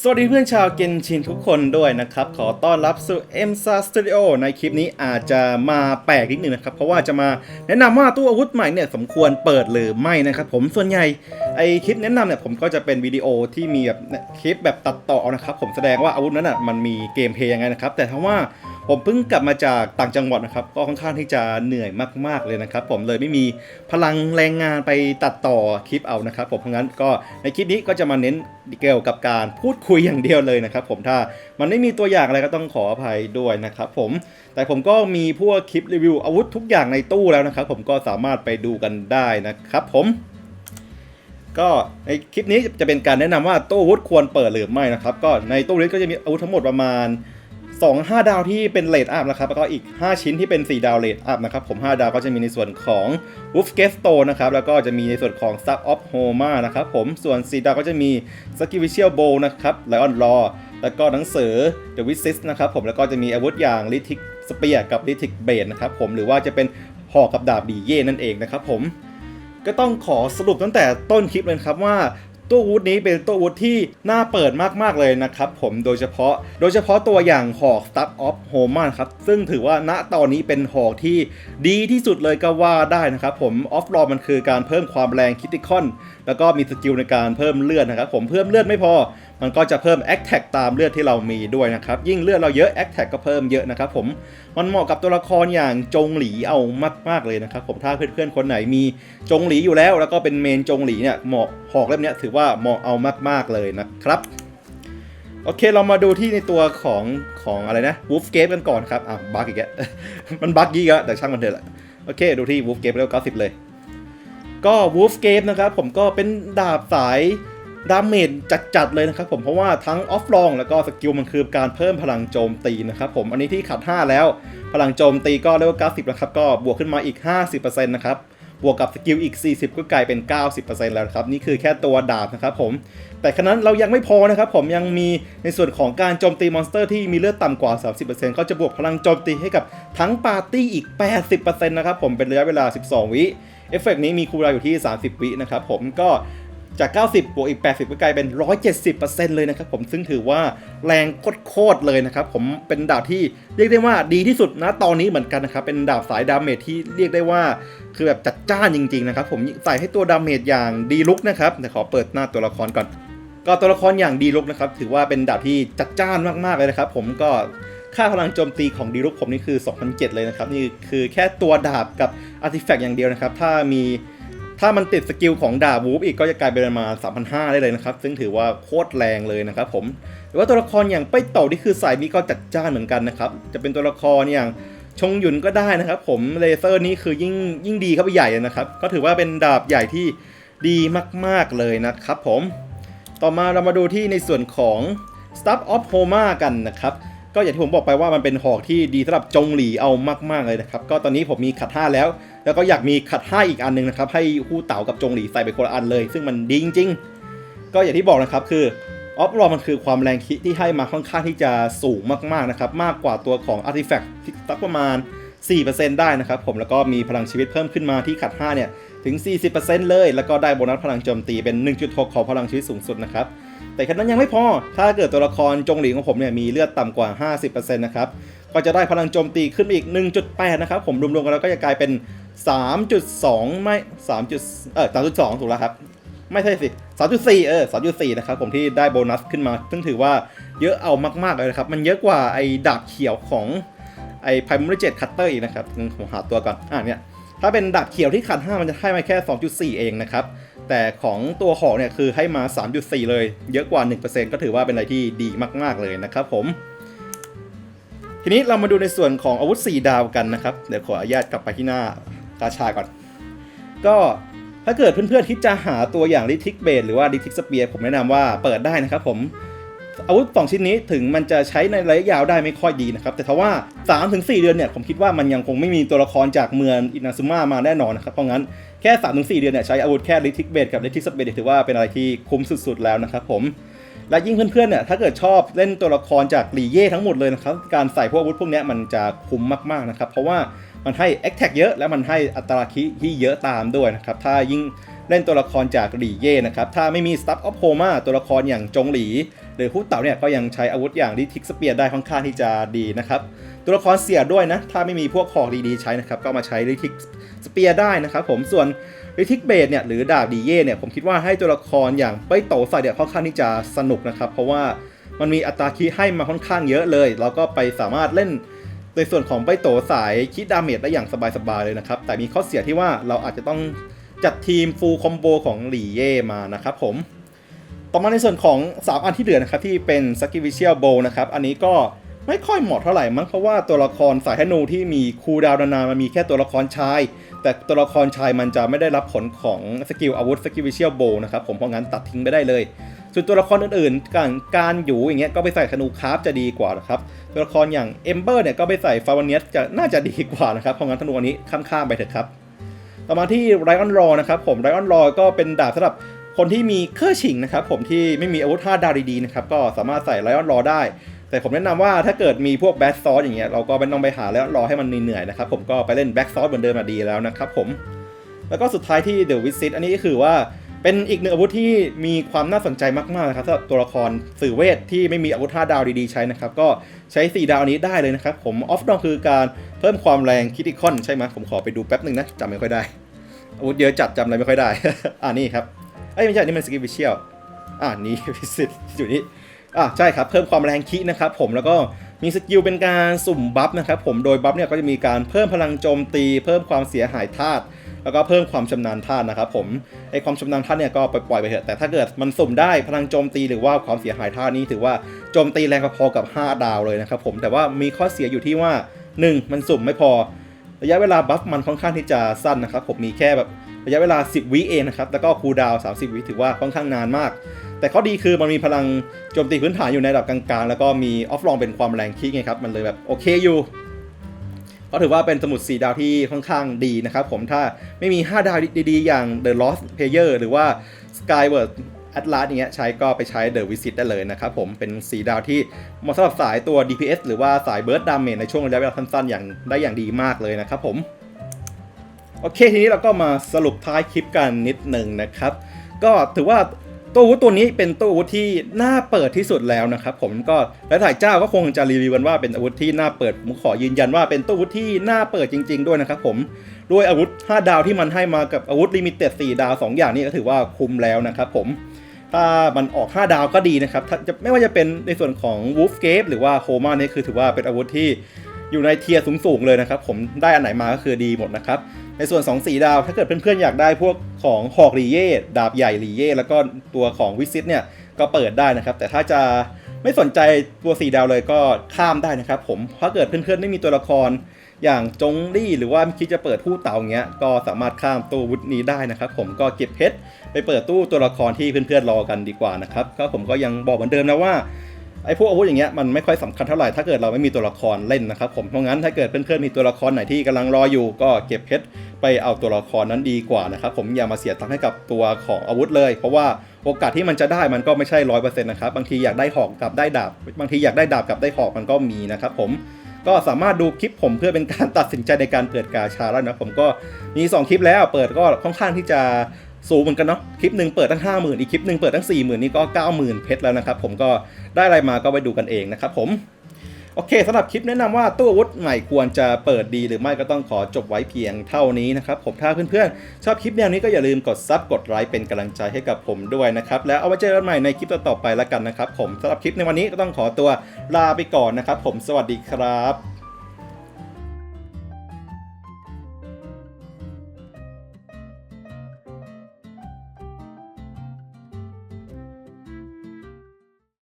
สวัสดีเพื่อนชาวเกนชินทุกคนด้วยนะครับ ขอต้อนรับสู่ m s a Studio ในคลิปนี้อาจจะมาแปลกนิดนึงนะครับ เพราะว่าจะมาแนะนำว่าตู้อาวุธใหม่เนี่ยสมควรเปิดหรือไม่นะครับผมส่วนใหญ่ไอคลิปแนะนำเนี่ยผมก็จะเป็นวิดีโอที่มีแบบคลิปแบบตัดต่อนะครับผมแสดงว่าอาวุธนั้นอะมันมีเกมเพย์ยังไงนะครับแต่ถ้าว่า ผมเพิ่งกลับมาจากต่างจังหวัดนะครับ ก็ค่อนข้างที่จะเหนื่อยมาก ๆ เลยนะครับ ผมเลยไม่มีพลังแรงงานไปตัดต่อคลิปเอานะครับ ผมเพราะงั้นก็ในคลิปนี้ก็จะมาเน้นเกี่ยวกับการพูดคุยอย่างเดียวเลยนะครับ ผมถ้ามันไม่มีตัวอย่างอะไรก็ต้องขออภัยด้วยนะครับ ผมแต่ผมก็มีพวกคลิปรีวิวอาวุธทุกอย่างในตู้แล้วนะครับ ผมก็สามารถไปดูกันได้นะครับ ผมก็ในคลิปนี้จะเป็นการแนะนำว่าตู้อาวุธควรเปิดหรือไม่นะครับ ก็ในตู้นี้ก็จะมีอาวุธทั้งหมดประมาณ 2 5 ดาวที่เป็นเลดอัพนะครับแล้วก็อีก 5 ชิ้นที่เป็น 4 ดาวเลดอัพนะครับผม 5 ดาวก็จะมีในส่วนของ Wolf g e s t o นะครับแล้วก็จะมีในส่วนของ Sub of Homa นะครับผมส่วน 4 ดาวก็จะมี s k i v i c i a l Bow นะครับ Lion Law แล้วก็หนังสือ The w i s i s นะครับผมแล้วก็จะมีอาวุธอย่าง l i t i c Spear กับ l i t i c Blade นะครับผมหรือว่าจะเป็นหอกกับดาบบีเย่นั่นเองนะครับผมก็ต้องขอสรุปตั้งแต่ต้นคลิปเลยครับว่า ตู้วุธนี้เป็นตู้วุธที่น่าเปิดมากๆเลยนะครับผมโดยเฉพาะ โดยเฉพาะตัวอย่างหอก Stuff of Homa ครับ ซึ่งถือว่าณตอนนี้เป็นหอกที่ดีที่สุดเลยก็ว่าได้นะครับผมออฟรอมันคือการเพิ่มความแรงคิติคอน แล้วก็มีสกิลในการเพิ่มเลือดนะครับผมเพิ่มเลือดไม่พอ มันก็จะเพิ่ม a อ t แทกตามเลือดที่เรามีด้วยนะครับยิ่งเลือดเราเยอะ a อ t แทกก็เพิ่มเยอะนะครับผมมันเหมาะกับตัวละครอย่างจงหลีเอามากๆเลยนะครับผมถ้าเพื่อนๆคนไหนมีจงหลีอยู่แล้ว แล้วก็เป็นเมนจงหลีเนี่ยเหมาะหอกเล่มนี้ถือว่าเหมาะเอามาก ๆเลยนะครับโอเค เรามาดูที่ในตัวของของอะไรนะ Wolf Gate กันก่อนครับ อะบักอีกแล้วมันบักยี่แล้วแต่ช่างมันเถอะละโอเค ดูที่ Wolf Gate ไปแล้ว90เลย ก็ Wolf Gate นะครับผมก็เป็นดาบสายดาเมจจัดๆเลยนะครับผมเพราะว่าทั้งออฟลองแล้วก็สกิลมันคือการเพิ่มพลังโจมตีนะครับผมอันนี้ที่ขัด 5 แล้ว พลังโจมตีก็เลเวล90นะครับก็บวกขึ้นมาอีก 50%นะครับ บวกกับสกิลอีก 40 ก็กลายเป็น 90%แล้วครับ นี่คือแค่ตัวดาบนะครับผม แต่ขณะนั้นเรายังไม่พอนะครับผมยังมีในส่วนของการโจมตีมอนสเตอร์ที่มีเลือดต่ำกว่า 30%ก็จะบวกพลังโจมตีให้กับทั้งปาร์ตี้อีก 80%นะครับผมเป็นระยะเวลา 12 วิเอฟเฟกต์นี้มีคูลดาวอยู่ที่ 30 วินะครับผมก็ จาก 90 บวกอีก 80 ก็กลายเป็น 170%เลยนะครับผมซึ่งถือว่าแรงโคตรเลยนะครับ ผมเป็นดาบที่เรียกได้ว่าดีที่สุดนะตอนนี้เหมือนกันนะครับ เป็นดาบสายดาเมจที่เรียกได้ว่า คือแบบจัดจ้านจริง ๆ นะครับ ผมใส่ให้ตัวดาเมจอย่างดีลุกนะครับเดี๋ยวขอเปิดหน้าตัวละครก่อน ก็ตัวละครอย่างดีลุกนะครับ ถือว่าเป็นดาบที่จัดจ้านมากๆเลยนะครับ ผมก็ค่าพลังโจมตีของดีลุกผมนี่คือ 2007 เลยนะครับนี่คือแค่ตัวดาบกับอาร์ติแฟกต์อย่างเดียวนะครับถ้ามี ถ้ามันติดสกิลของดาบวูฟอีกก็จะกลายเป็นประมาณ3,500 ได้เลยนะครับ ซึ่งถือว่าโคตรแรงเลยนะครับผมหรือว่าตัวละครอย่างไปเต่าที่คือสายนี้ก็จัดจ้านเหมือนกันนะครับ จะเป็นตัวละครอย่างชงหยุนก็ได้นะครับ ผมเลเซอร์นี้คือยิ่งยิ่งดีเข้าไปใหญ่นะครับ ก็ถือว่าเป็นดาบใหญ่ที่ดีมากๆเลยนะครับผม ต่อมาเรามาดูที่ในส่วนของ Stuff of Homa กันนะครับ ก็อย่างที่ผมบอกไปว่ามันเป็นหอกที่ดีสำหรับจงหลีเอามาก ๆ เลยนะครับ ก็ตอนนี้ผมมีขัด5แล้ว แล้วก็อยากมีขัด5อีกอันหนึงนะครับ ให้คู่เต่ากับจงหลีใส่ไปคนละอันเลย ซึ่งมันดีจริงๆ ก็อย่างที่บอกนะครับคือออฟรอมันคือความแรงคิที่ให้มาค่อนข้างที่จะสูงมากๆนะครับ มากกว่าตัวของ Artifact ที่สักประมาณ 4%ได้นะครับผมแล้วก็มีพลังชีวิตเพิ่มขึ้นมาที่ขัด5เนี่ยถึง 40%เลย แล้วก็ได้โบนัสพลังโจมตีเป็น 1.6 ของพลังชีวิตสูงสุดนะครับ แต่แค่นั้นยังไม่พอ ถ้าเกิดตัวละครจงหลีของผมเนี่ยมีเลือดต่ำกว่า 50%นะครับก็จะได้พลังโจมตีขึ้นไปอีก 1.8 นะครับ ผมรวมๆกันแล้วก็จะกลายเป็น 3.2 ไม่ 3. เออ3.2 ถูกแล้วครับ ไม่ใช่สิ 3.4 เออ 3.4 นะครับผมที่ได้โบนัสขึ้นมา ซึ่งถือว่าเยอะเอามากๆเลยนะครับ มันเยอะกว่าไอ้ดาบเขียวของไอ้ Primary Jet Cutter อีกนะครับผมหาตัวก่อน อะเนี่ย ถ้าเป็นดาบเขียวที่ขัด5มันจะให้มาแค่ 2.4 เองนะครับ แต่ของตัวหอกเนี่ยคือให้มา 3.4 เลย เยอะกว่า 1%ก็ถือว่าเป็นอะไรที่ดีมาก ๆ เลยนะครับผม ทีนี้เรามาดูในส่วนของอาวุธ 4 ดาวกันนะครับ เดี๋ยวขออนุญาตกลับไปที่หน้ากาชาก่อน ก็ถ้าเกิดเพื่อนๆคิดจะหาตัวอย่างลิทิกเบดหรือว่าลิทิกสเปียร์ผมแนะนำว่าเปิดได้นะครับผม อาวุธสองชิ้นนี้ถึงมันจะใช้ในระยะยาวได้ไม่ค่อยดีนะครับ แต่ถ้าว่า 3-4 เดือนเนี่ยผมคิดว่ามันยังคงไม่มีตัวละครจากเมืองอินาซึมะมาแน่นอนนะครับเพราะงั้นแค่ 3-4 เดือนเนี่ยใช้อาวุธแค่ลิทิกเบดกับลิทิกสเปียถือว่าเป็นอะไรที่คุ้มสุด ๆ แล้วนะครับผมและยิ่งเพื่อนๆเนี่ยถ้าเกิดชอบเล่นตัวละครจากหลีเย่ทั้งหมดเลยนะครับการใส่พวกอาวุธพวกนี้มันจะคุ้มมากๆนะครับเพราะว่ามันให้ a อ t แท็กเยอะและมันให้อัตราคิที่เยอะตามด้วยนะครับถ้ายิ่งเล่นตัวละครจากหลีเย่นะครับถ้าไม่มี Stuff of Homa ตัวละครอย่างจงหลี หรือผู้เต่าเนี่ยก็ยังใช้อาวุธอย่างดิทิกสเปียร์ได้ค่อนข้างที่จะดีนะครับ ตัวละครเสียด้วยนะ ถ้าไม่มีพวกหอกดีๆใช้นะครับ ก็มาใช้ดิทิกสเปียร์ได้นะครับผม ส่วนดิทิกเบดเนี่ยหรือดาบดีเย่เนี่ยผมคิดว่าให้ตัวละครอย่างเป้ยโตใส่เนี่ยค่อนข้างที่จะสนุกนะครับ เพราะว่ามันมีอัตราคีให้มาค่อนข้างเยอะเลย แล้วก็ไปสามารถเล่นในส่วนของเป้ยโตสายคิดดาเมจได้อย่างสบายๆเลยนะครับ แต่มีข้อเสียที่ว่าเราอาจจะต้องจัดทีมฟูลคอมโบของหลี่เย่มานะครับผม ต่อมาในส่วนของ 3 อันที่เหลือนะครับที่เป็น s a c r i f i c i a l Bow นะครับ อันนี้ก็ไม่ค่อยเหมาะเท่าไหร่มั้งเพราะว่าตัวละครสายธนูที่มีคูดาวนานๆมันมีแค่ตัวละครชาย แต่ตัวละครชายมันจะไม่ได้รับผลของสกิลอาวุธ s a c r i f i c i a l Bow นะครับผมเพราะงั้นตัดทิ้งไปได้เลย ส่วนตัวละครอื่นๆการการอยู่อย่างเงี้ยก็ไปใส่ธนูคราฟจะดีกว่านะครับตัวละครอย่างเอมเบอร์เนี่ยก็ไปใส่ฟาวเนียสจะน่าจะดีกว่านะครับเพราะงั้นธนูอันนี้ข้ามๆไปเถอะครับต่อมาที่ไรออนรอนะครับผมไรออนรอก็เป็นดาบสำหรับ คนที่มีเครื่องฉิงนะครับผมที่ไม่มีอาวุธ5ดาวดีๆนะครับก็สามารถใส่ไรออนรอได้ แต่ผมแนะนำว่าถ้าเกิดมีพวกแบ็กซอสอย่างเงี้ยเราก็ไม่ต้องไปหาแล้วรอให้มันเหนื่อยๆนะครับผมก็ไปเล่นแบ็กซอสเหมือนเดิมมาดีแล้วนะครับผมแล้วก็สุดท้ายที่เดอะวิสิตอันนี้ก็คือว่าเป็นอีกหนึ่งอาวุธที่มีความน่าสนใจมากๆนะครับสำหรับตัวละครสื่อเวทที่ไม่มีอาวุธ5ดาวดีๆใช้นะครับ ก็ใช้ 4 ดาวนี้ได้เลยนะครับ ผมออฟดองคือการเพิ่มความแรงคิติคอนใช่ไหมผมขอไปดูแป๊บหนึ่งนะจำไม่ค่อยได้ อาวุธเยอะจัดจำอะไรไม่ค่อยได้ อ่านี่ครับ เอ้ยไม่ใช่นี่มันสกิลวิเชียลอ่านี่วิสิตอยู่นี่อ่าใช่ครับเพิ่มความแรงคินะครับผมแล้วก็มีสกิลเป็นการสุ่มบัฟนะครับผมโดยบัฟเนี่ยก็จะมีการเพิ่มพลังโจมตี เพิ่มความเสียหายธาตุแล้วก็เพิ่มความชำนาญธาตุนะครับผมไอความชำนาญธาตุเนี่ยก็ปล่อยไปเถอะแต่ถ้าเกิดมันสุ่มได้พลังโจมตีหรือว่าความเสียหายธาตุนี้ถือว่าโจมตีแรงพอๆกับ 5 ดาวเลยนะครับผมแต่ว่ามีข้อเสียอยู่ที่ว่า 1 มันสุ่มไม่พอ ระยะเวลาบัฟมันค่อนข้างที่จะสั้นนะครับผมมีแค่แบบ ระยะเวลา 10 วิเองนะครับ แล้วก็คูลดาวน์30 วิถือว่าค่อนข้างนานมาก แต่ข้อดีคือมันมีพลังโจมตีพื้นฐานอยู่ในระดับกลางๆ แล้วก็มีออฟลองเป็นความแรงคิกไงครับ มันเลยแบบโอเคอยู่ก็ถือว่าเป็นสมุด4ดาวที่ค่อนข้างดีนะครับผมถ้าไม่มี 5 ดาวดีๆ อย่าง The Lost Player หรือว่า Skyward Atlas อย่างเงี้ยใช้ก็ไปใช้ The Visit ได้เลยนะครับผมเป็น 4 ดาวที่เหมาะสำหรับสายตัว DPS หรือว่าสาย Burst Damage ในช่วงระยะเวลาสั้นๆอย่างได้อย่างดีมากเลยนะครับผม โอเคทีนี้เราก็มาสรุปท้ายคลิปกันนิดหนึ่งนะครับ ก็ถือว่าตัวอาวุธตัวนี้เป็นตัวอาวุธที่น่าเปิดที่สุดแล้วนะครับ ผมก็หละถ่ายเจ้าก็คงจะรีวิวกันว่าเป็นอาวุธที่น่าเปิดผมขอยืนยันว่าเป็นตัวอาวุธที่น่าเปิดจริง ๆ ด้วยนะครับผมด้วยอาวุธ 5 ดาวที่มันให้มากับอาวุธลิมิเต็ด4ดาว 2 อย่างนี้ก็ถือว่าคุ้มแล้วนะครับผมถ้ามันออก 5 ดาวก็ดีนะครับจะไม่ว่าจะเป็นในส่วนของ Wolf g a t e หรือว่าโ o มาเนี่ยคือถือว่าเป็นอาวุธที่ อยู่ในเทียร์สูงๆเลยนะครับ ผมได้อันไหนมาก็คือดีหมดนะครับ ในส่วน 2 4 ดาวถ้าเกิดเพื่อนๆอยากได้พวกของหอกรีเย่ดาบใหญ่รีเย่แล้วก็ตัวของวิซิตเนี่ยก็เปิดได้นะครับ แต่ถ้าจะไม่สนใจตัว 4 ดาวเลยก็ข้ามได้นะครับ ผมถ้าเกิดเพื่อนๆไม่มีตัวละครอย่างจงลี่หรือว่าคิดจะเปิดผู้เต่าเงี้ยก็สามารถข้ามตู้วุธนี้ได้นะครับ ผมก็เก็บเพชรไปเปิดตู้ตัวละครที่เพื่อนๆรอกันดีกว่านะครับก็ผมก็ยังบอกเหมือนเดิมนะว่า ไอ้พวกอาวุธอย่างเงี้ยมันไม่ค่อยสำคัญเท่าไหร่ถ้าเกิดเราไม่มีตัวละครเล่นนะครับผมเพราะงั้นถ้าเกิดเพื่อนๆมีตัวละครไหนที่กำลังรออยู่ ก็เก็บเพชรไปเอาตัวละครนั้นดีกว่านะครับผมอย่ามาเสียตังค์ให้กับตัวของอาวุธเลย เพราะว่าโอกาสที่มันจะได้มันก็ไม่ใช่ร้อยเปอร์เซ็นต์นะครับบางทีอยากได้หอกกับได้ดาบ บางทีอยากได้ดาบกับได้หอกมันก็มีนะครับผมก็สามารถดูคลิปผมเพื่อเป็นการตัดสินใจในการเปิดกาชาแล้วนะผมก็มี 2 คลิปแล้วเปิดก็ค่อนข้างที่จะ สูงเหมือนกันเนาะคลิปหนึ่งเปิดตั้ง 5 0,000 อีกคลิปหนึ่งเปิดตั้ง 40,000 นี่ก็ 90,000 เพชรแล้วนะครับผมก็ได้อะไรมาก็ไปดูกันเองนะครับผมโอเคสำหรับคลิปแนะนำว่าตู้อาวุธใหม่ควรจะเปิดดีหรือไม่ก็ต้องขอจบไว้เพียงเท่านี้นะครับผมถ้าเพื่อนๆ ชอบคลิปแนวนี้ก็อย่าลืมกดซับกดไลค์เป็นกำลังใจให้กับผมด้วยนะครับ แล้วเอาไว้เจอกันใหม่ในคลิปต่อๆไปแล้วกันนะครับผมสำหรับคลิปในวันนี้ก็ต้องขอตัวลาไปก่อนนะครับผมสวัสดีครับ